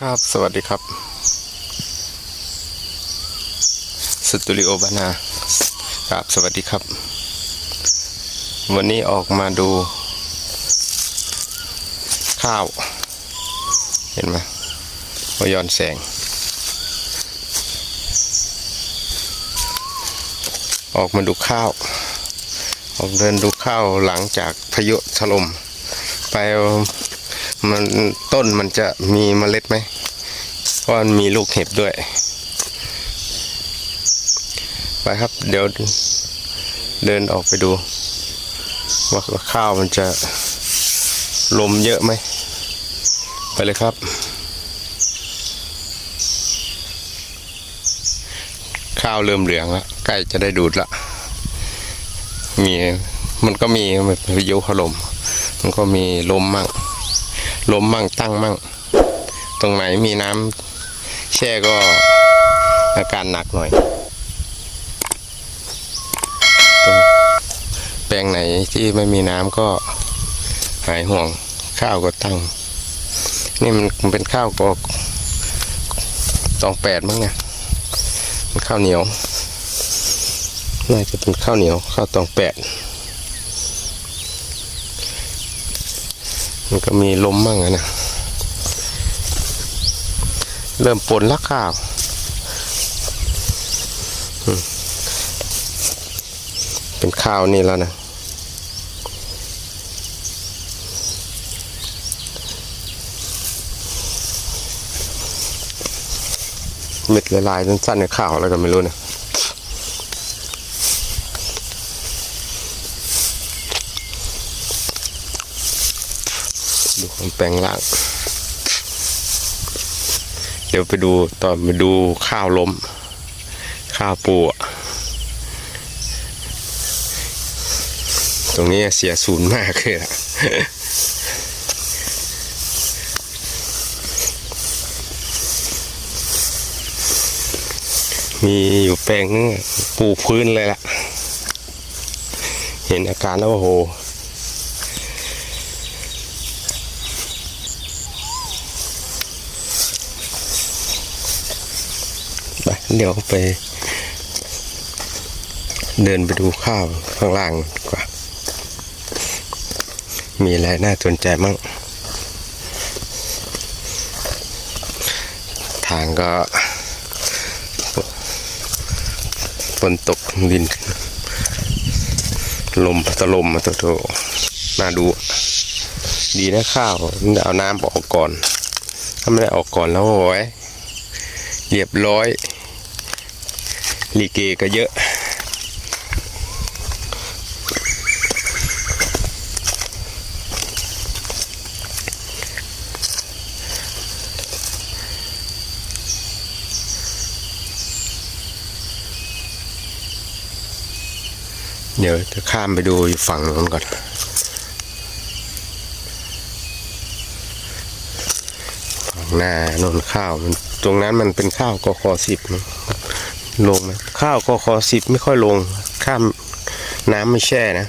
ครับสวัสดีครับ สตูดิโอบานาครับสวัสดีครับ วันนี้ออกมาดู ข้าว เห็นไหมวย้อนแสง ออกมาดูข้าว ออกเดินดูข้าวหลังจากพายุถล่มไป มันต้นมันจะมีเมล็ดไหมเพราะมันมีลูกเห็บด้วย ไปครับ เดี๋ยวเดินออกไปดู ว่าข้าวมันจะลมเยอะไหม ไปเลยครับ ข้าวเริ่มเหลืองแล้วใกล้จะได้ดูดละมีมันก็มีพายุถล่มมันก็มีลมมั่ง ล้มมั่งตั้งมั่ง ตรงไหนมีน้ำแช่ก็อาการหนักหน่อย แปลงไหนที่ไม่มีน้ำก็หายห่วงข้าวก็ตั้ง นี่มันมันเป็นข้าวกอกตองแปดมั้งเนี่ยมันข้าวเหนียวน่าจะเป็นข้าวเหนียวข้าวตองแปด มันก็มีลมมั่งอะนะ เริ่มปนลักข้าวเป็นข้าวนี่แล้วนะเม็ดลายๆสั้นๆในข้าวอะไรก็ไม่รู้นะ ดูความแปลงร่าง เดี๋ยวไปดูตอนไปดูข้าวล้ม ข้าวปูอะตรงนี้เสียศูนย์มากเลยอะมีอยู่แปลงนึงปูพื้นเลยล่ะ เห็นอาการแล้วโอ้โห เดี๋ยวไป เดินไปดูข้าวข้างล่างกว่า มีอะไรน่าสนใจมั่ง ทางก็ฝนตกดิน ลมพัดลมมาตัวโตน่าดู ดีนะข้าวเอาน้ำออกก่อน ถ้าไม่ได้ออกก่อนแล้วโอ้ยเรียบร้อย ลีเกก็เยอะ เดี๋ยวจะข้ามไปดูอยู่ฝั่งนู้นก่อนฝั่งหน้าโนนข้าวมันตรงนั้นมันเป็นข้าวกคอสิบ ลงไหมข้าวก็คอสิบไม่ค่อยลง ข้ามน้ำไม่แช่นะ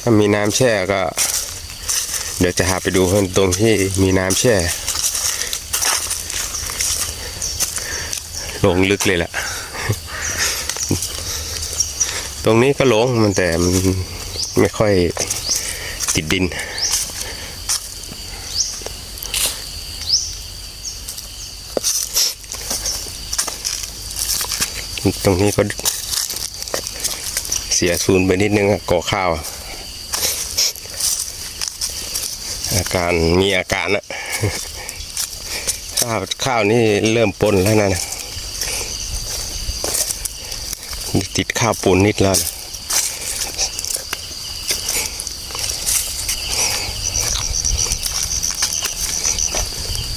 ถ้ามีน้ำแช่ก็ เดี๋ยวจะหาไปดูตรงที่มีน้ำแช่ ลงลึกเลยล่ะ ตรงนี้ก็ลงมันแต่มันไม่ค่อยติดดิน ตรงนี้ก็เสียศูนย์ไปนิดนึงอะก่อข้าว อาการมีอาการอะข้าวข้าวนี่เริ่มปนแล้วนะนะติดข้าวปนนิดแล้วนะ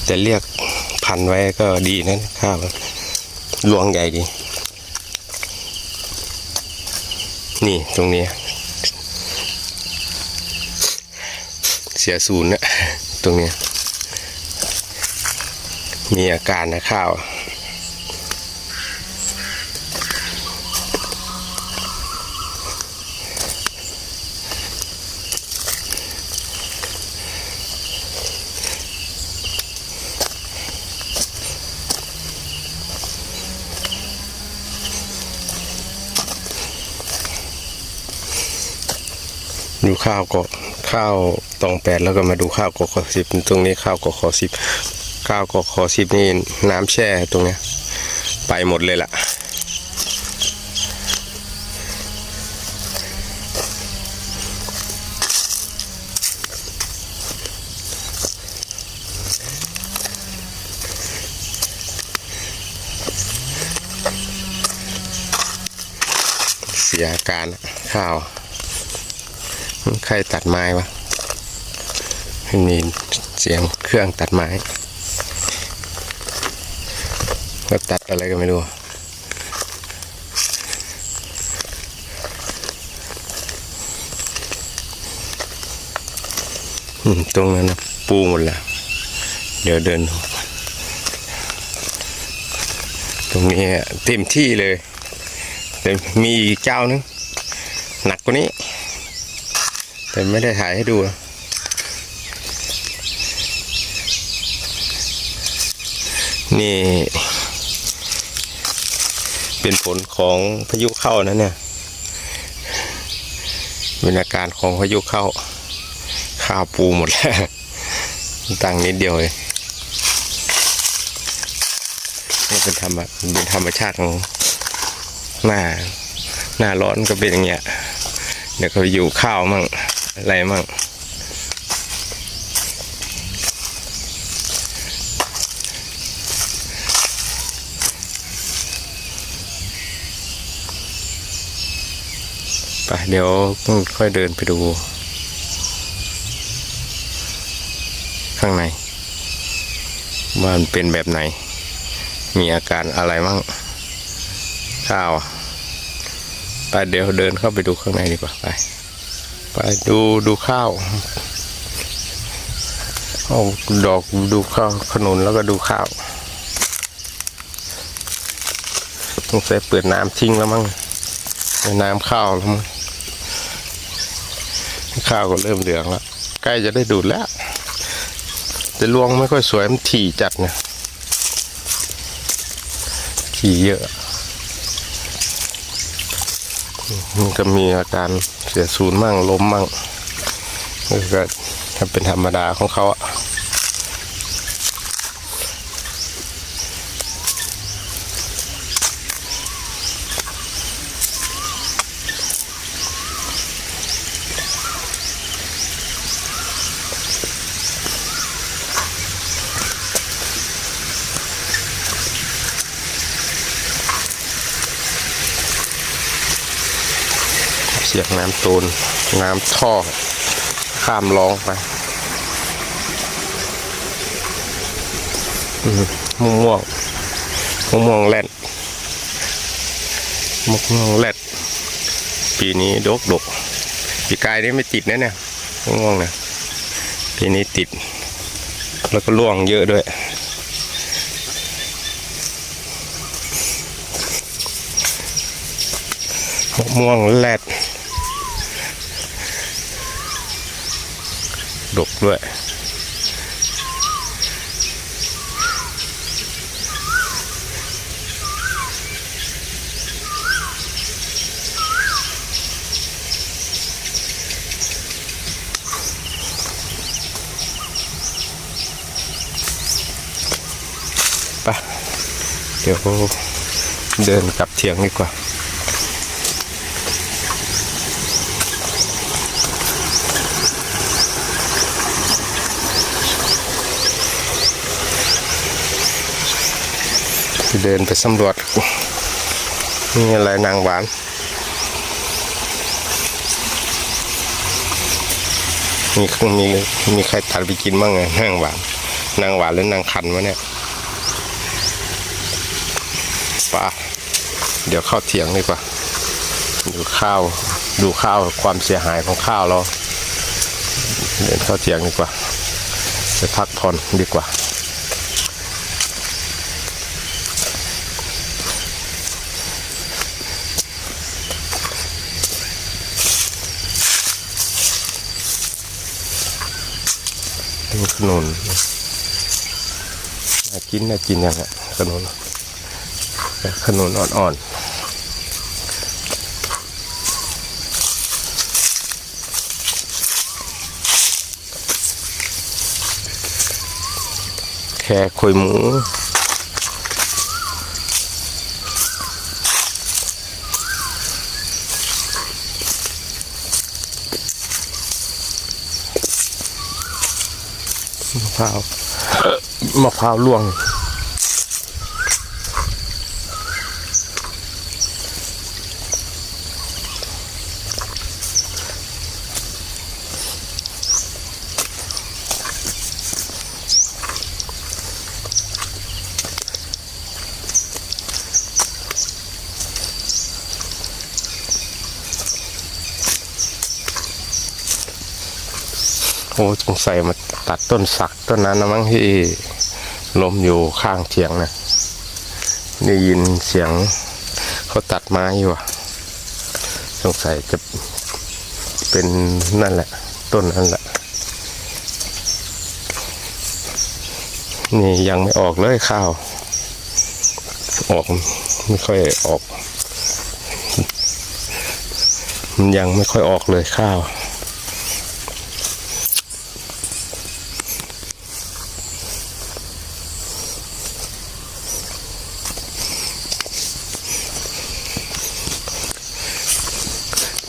จะเรียกพันไว้ก็ดีนะข้าวลวงใหญ่ดี นี่ตรงนี้ เสียศูนย์นะตรงนี้ มีอาการนะข้าว ดูข้าวก็ข้าวตองแปดแล้วก็มาดูข้าวกขอสิบตรงนี้ข้าวกขอสิบข้าวกขอสิบนี่น้ำแช่ตรงเนี้ยไปหมดเลยล่ะ เสียการข้าว ใครตัดไม้วะมีเสียงเครื่องตัดไม้ก็ตัดอะไรก็ไม่รู้ตรงนั้นนะปูหมดแล้ว เดี๋ยวเดิน ตรงนี้เต็มที่เลย แต่มีอีกเจ้านึง หนักกว่านี้ แต่ไม่ได้ถ่ายให้ดูนะนี่ เป็นผลของพายุเข้านะเนี่ย เป็นอาการของพายุเข้า ข้าวปูหมดแล้ว ตังนิดเดียวเลยนี่เป็นธรรมะเป็นธรรมชาติของหน้า หน้าร้อนก็เป็นอย่างเงี้ยเดี๋ยวก็ไปอยู่ข้าวมั่ง อะไรมั่งไปเดี๋ยวค่อยเดินไปดู ข้างในว่ามันเป็นแบบไหน มีอาการอะไรมั่งข้าวไปเดี๋ยวเดินเข้าไปดูข้างในดีกว่าไป ไปดูดูข้าวเอาดอกดูข้าวขนุนแล้วก็ดูข้าวต้องใส่เปิดน้ำทิ้งแล้วมั้งเปิดน้ำข้าวแล้วมั้งข้าวก็เริ่มเหลืองแล้วใกล้จะได้ดูดแล้ว แต่รวงไม่ค่อยสวยมันถี่จัดเนะถี่เยอะ มันก็มีอาการเสียศูนย์มั่งล้มมั่งก็ถ้าเป็นธรรมดาของเขาอะ สียงน้ำตูนน้ำท่อ ข้ามร้องไปอืมม่วงม่วงม่วงม่วงแรดมะม่วงแรดปีนี้ดกดกปีกายนี่ไม่ติดนะเนี่ยมะม่วงเนี่ยปีนี้ติด แล้วก็ร่วงเยอะด้วยมะม่วงแรด ดกด้วย ไป เดี๋ยวเดินกลับเทียงดีกว่า เดินไปสำรวจนี่อะไรนางหวานมีมีมีใครตัดไปกินบ้างไงนางหวาน นางหวานหรือนางคันวะเนี่ยป่าเดี๋ยวเข้าเถียงดีกว่า ดูข้าว ดูข้าวความเสียหายของข้าวเราเดินเข้าเถียงดีกว่าไปพักผ่อนดีกว่า ลูกขนุนน่ากินน่ากินอย่างเงี้ยขนุนขนุนอ่อนๆแค่คุยหมู พร้าวมะพร้าวล่วง โอ้สงสัยมา ตัดต้นสักต้นนั้นนะมั้งที่ล้มอยู่ข้างเถียงนะได้ยินเสียงเขาตัดไม้อยู่อะสงสัยจะเป็นนั่นแหละ ต้นนั่นแหละ นี่ยังไม่ออกเลยข้าว ออกไม่ค่อยออก มันยังไม่ค่อยออกเลยข้าว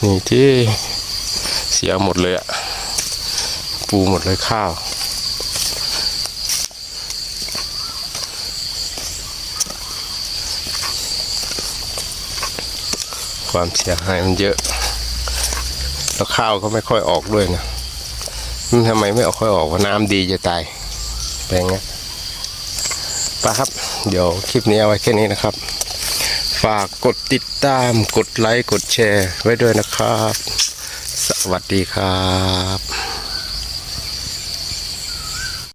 นี่ที่เสียหมดเลยอะปูหมดเลยข้าว ความเสียหายมันเยอะ แล้วข้าวก็ไม่ค่อยออกด้วยนะมันทำไมไม่ออกค่อยออกว่าน้ำดีจะตายแปลงเงี้ยไปครับ เดี๋ยวคลิปนี้เอาไว้แค่นี้นะครับ ฝากกดติดตาม กดไลค์ กดแชร์ไว้ด้วยนะครับ สวัสดีครับ